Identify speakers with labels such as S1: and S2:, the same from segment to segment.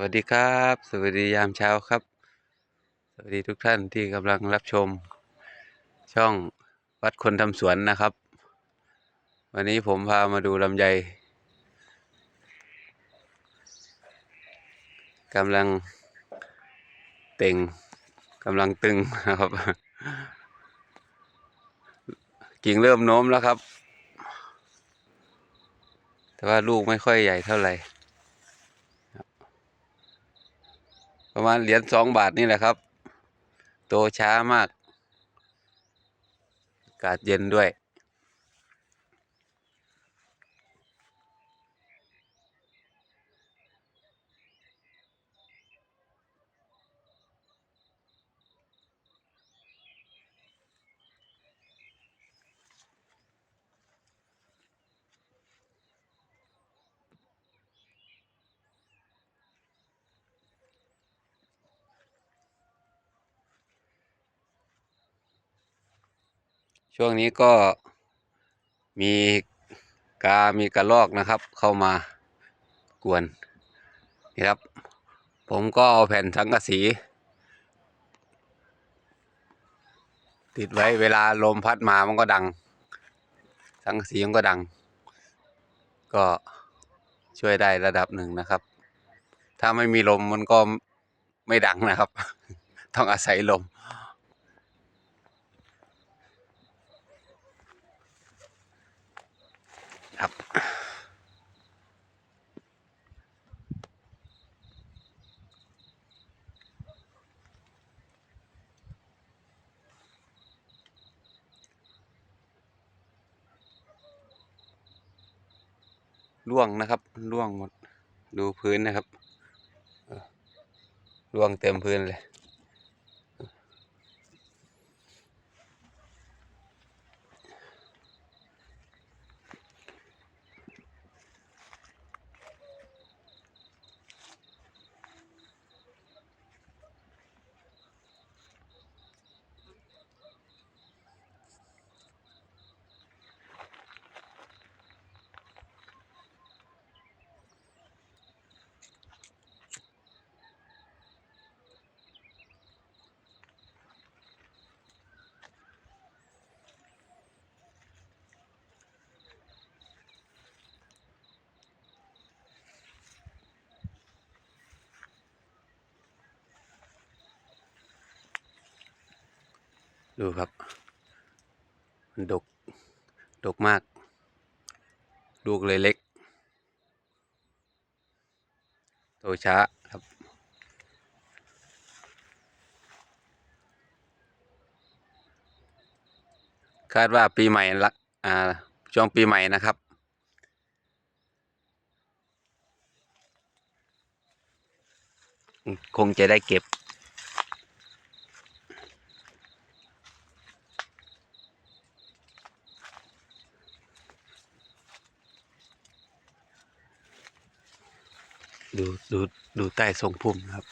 S1: วัสดีครับ สวัสดียามเช้าครับ สวัสดีทุกท่านที่กำลังรับชม ช่องวัดคนทำสวนนะครับ วันนี้ผมพามาดูลำไยกำลังเต่งกำลังตึงนะครับ กิ่งเริ่มโน้มแล้วครับ แต่ว่าลูกไม่ค่อยใหญ่เท่าไหร่ ประมาณเหรียญสองบาทนี่แหละครับ โตช้ามาก อากาศเย็นด้วย ช่วงนี้ก็มีกา มีกระลอกนะครับ เข้ามากวนนี่ครับ ผมก็เอาแผ่นสังกะสี ติดไว้เวลาลมพัดมามันก็ดัง สังกะสีมันก็ดัง ก็ช่วยได้ระดับหนึ่งนะครับ ถ้าไม่มีลมมันก็ไม่ดังนะครับ ต้องอาศัยลม ร่วงนะครับร่วงหมดดูพื้นนะครับร่วงเต็มพื้นเลย ดูครับ มันดก ดกมาก ลูกเลยเล็ก โตช้าครับ คาดว่าปีใหม่ละอ่าช่วงปีใหม่นะครับคงจะได้เก็บ ดูดูดูใต้ทรงพุ่มครับ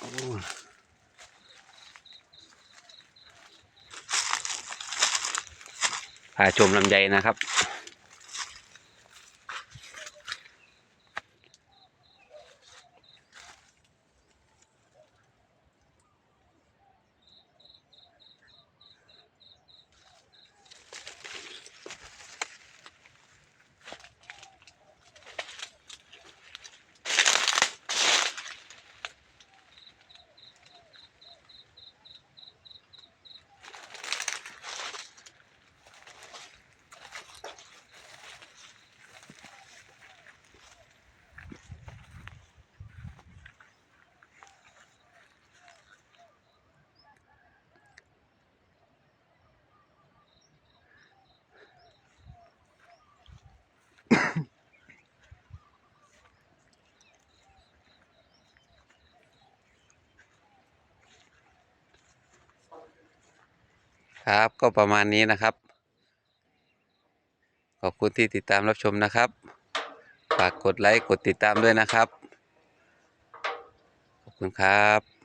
S1: โอ้พาชมลำไยนะครับ ครับ ก็ประมาณนี้นะครับ ขอบคุณที่ติดตามรับชมนะครับ ฝากกดไลค์กดติดตามด้วยนะครับ ขอบคุณครับ